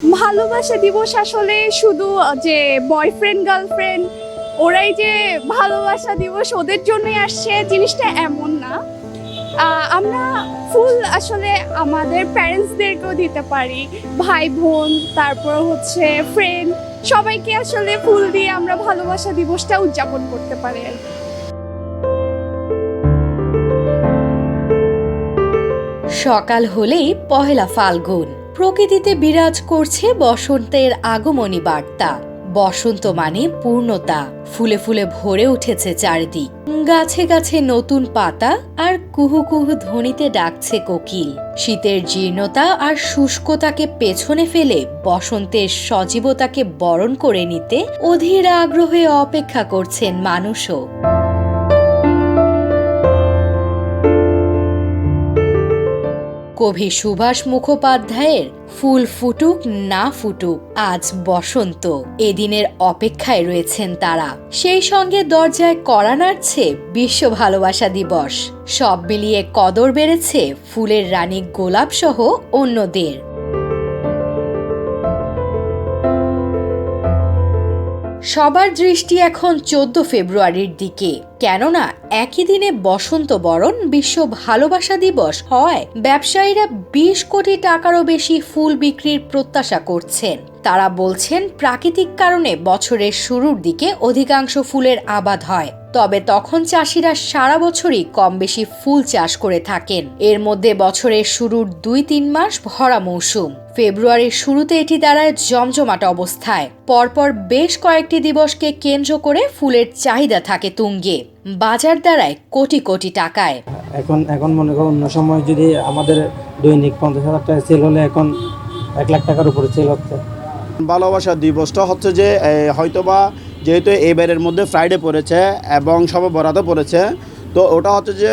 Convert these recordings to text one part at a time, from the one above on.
ভালোবাসা দিবস আসলে শুধু যে বয়ফ্রেন্ড গার্লফ্রেন্ড ওরাই যে ভালোবাসা দিবস, ওদের জন্যই আসছে জিনিসটা এমন না। আমরা ফুল আসলে আমাদের প্যারেন্টসদেরকেও দিতে পারি। ভাই, বোন, তারপর হচ্ছে ফ্রেন্ড সবাইকে আসলে ফুল দিয়ে আমরা ভালোবাসা দিবসটা উদযাপন করতে পারি আর। সকাল হলেই পহেলা ফাল্গুন। প্রকৃতিতে বিরাজ করছে বসন্তের আগমনী বার্তা। বসন্ত মানে পূর্ণতা। ফুলে ফুলে ভরে উঠেছে চারিদিক। গাছে গাছে নতুন পাতা আর কুহু কুহু ধ্বনিতে ডাকছে কোকিল। শীতের জীর্ণতা আর শুষ্কতাকে পেছনে ফেলে বসন্তের সজীবতাকে বরণ করে নিতে অধীর আগ্রহে অপেক্ষা করছেন মানুষও। কবি সুভাষ মুখোপাধ্যায়ের ফুল ফুটুক না ফুটুক, আজ বসন্ত। এদিনের অপেক্ষায় রয়েছেন তারা। সেই সঙ্গে দরজায় কড়া নাড়ছে বিশ্ব ভালোবাসা দিবস। সব মিলিয়ে কদর বেড়েছে ফুলের রানী গোলাপ সহ অন্যদের। সবার দৃষ্টি এখন চোদ্দ ফেব্রুয়ারির দিকে। কেননা, একই দিনে বসন্ত বরণ, বিশ্ব ভালোবাসা দিবস হয় ব্যবসায়ীরা বিশ কোটি টাকারও বেশি ফুল বিক্রির প্রত্যাশা করছেন। তারা বলছেন, প্রাকৃতিক কারণে বছরের শুরুর দিকে অধিকাংশ ফুলের আবাদ হয়। তবে তখন চাষিরা সারা বছরই কম বেশি ফুল চাষ করে থাকেন। এর মধ্যে বছরের শুরুর দুই তিন মাস ভরা মৌসুম। ফেব্রুয়ারির শুরুতে এটি দাঁড়ায় জমজমাট অবস্থায়। পরপর বেশ কয়েকটি দিবসকে কেন্দ্র করে ফুলের চাহিদা থাকে তুঙ্গে। বাজার দাঁড়ায় কোটি কোটি টাকায়। এখন এখন মনে করো অন্য সময় যদি আমাদের দৈনিক পঞ্চাশ হাজার টাকা সেল হলে এখন এক লাখ টাকার উপরে সেল হচ্ছে। ভালোবাসা দিবসটা হচ্ছে যে হয়তোবা যেহেতু এবারের মধ্যে ফ্রাইডে পড়েছে এবং সব বরাতও পড়েছে, তো ওটা হচ্ছে যে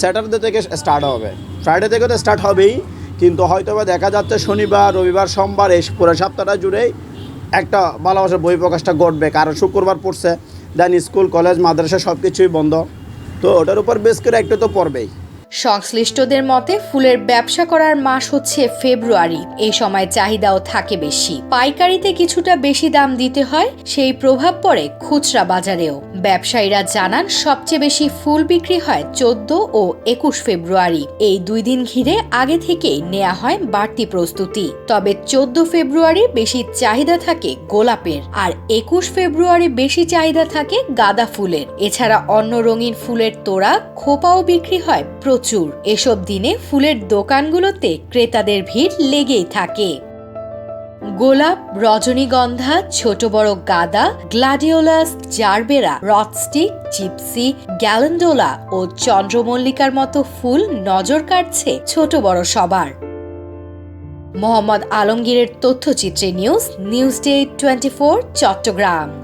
স্যাটারডে থেকে স্টার্ট হবে। ফ্রাইডে থেকে তো স্টার্ট হবেই, কিন্তু হয়তোবা দেখা যাচ্ছে শনিবার, রবিবার, সোমবার, এই পুরো সপ্তাহটা জুড়েই একটা ভালোবাসার বই প্রকাশটা ঘটবে। কারণ শুক্রবার পড়ছে দেন স্কুল কলেজ মাদ্রাসা সব কিছুই বন্ধ। তো ওটার উপর বেশ করে একটু তো পড়বেই। সংশ্লিষ্টদের মতে, ফুলের ব্যবসা করার মাস হচ্ছে ফেব্রুয়ারি। এই সময় চাহিদাও থাকে বেশি। পাইকারিতে কিছুটা বেশি দাম দিতে হয়, সেই প্রভাব পড়ে খুচরা বাজারেও। ব্যবসায়ীরা জানান, সবচেয়ে বেশি ফুল বিক্রি হয় চোদ্দ ও একুশ ফেব্রুয়ারি। এই দুই দিন ঘিরে আগে থেকেই নেওয়া হয় বাড়তি প্রস্তুতি। তবে চোদ্দ ফেব্রুয়ারি বেশি চাহিদা থাকে গোলাপের, আর একুশ ফেব্রুয়ারি বেশি চাহিদা থাকে গাঁদা ফুলের। এছাড়া অন্য রঙিন ফুলের তোড়া, খোপাও বিক্রি হয় প্রচুর। এসব দিনে ফুলের দোকানগুলোতে ক্রেতাদের ভিড় লেগেই থাকে। গোলাপ, রজনীগন্ধা, ছোট বড় গাদা, গ্লাডিওলাস, জারবেরা, রথস্টিক, জিপসি, গ্যালেন্ডোলা ও চন্দ্রমল্লিকার মতো ফুল নজর কাটছে ছোট বড় সবার। মোহাম্মদ আলমগীরের তথ্যচিত্রে news news day twenty Chittagong.